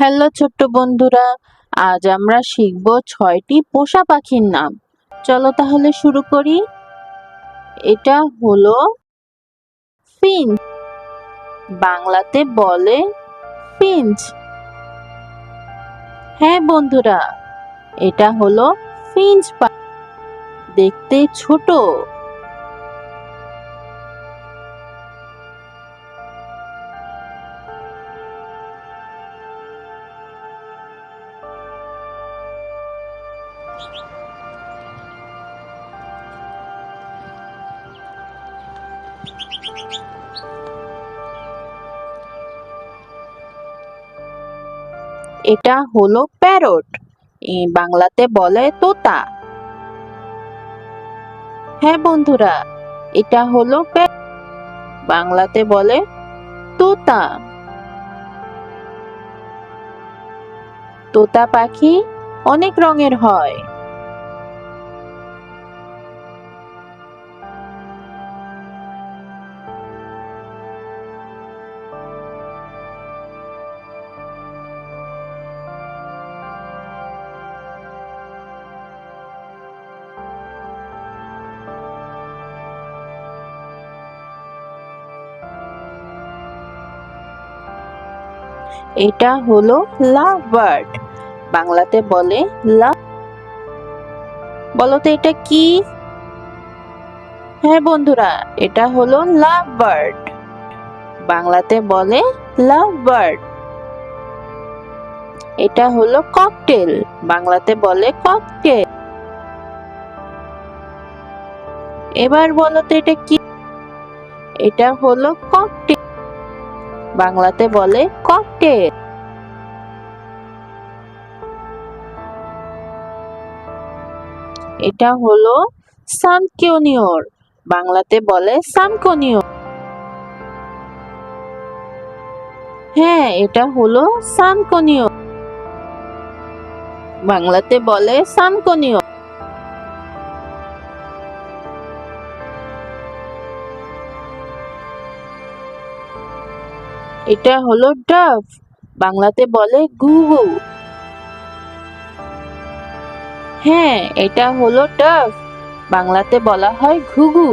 Hello ছোট্ট বন্ধুরা, আজ আমরা শিখব ছয়টি পোষা পাখির নাম। চলো তাহলে শুরু করি। এটা হলো ফিঞ্চ। বাংলাতে বলে ফিঞ্চ। হ্যাঁ বন্ধুরা, এটা হলো ফিঞ্চ পা- দেখতে ছোট। এটা হলো প্যারট। বাংলাতে বলে তোতা। হ্যাঁ বন্ধুরা, এটা হলো বাংলাতে বলে তোতা। তোতা পাখি অনেক রঙের হয়। এটা হলো লাভ বার্ড বাংলাতে বলে লাভ বলো তো এটা কি? হ্যাঁ বন্ধুরা, এটা হলো লাভ বার্ড বাংলাতে বলে লাভ বার্ড এটা হলো ককটেল। বাংলাতে বলে ককটেল। এবার বলো তো এটা কি? এটা হলো ককটেল। বাংলাতে বলে ককটেল এটা হলো সানকিউনিওর বাংলাতে বলে সানকোনিও হ্যাঁ এটা হলো সানকোনিও বাংলাতে বলে সানকোনিও এটা হলো ডাব বাংলাতে বলে গুগু হ্যাঁ এটা হলো ডাব বাংলাতে বলা হয় ঘুঘু।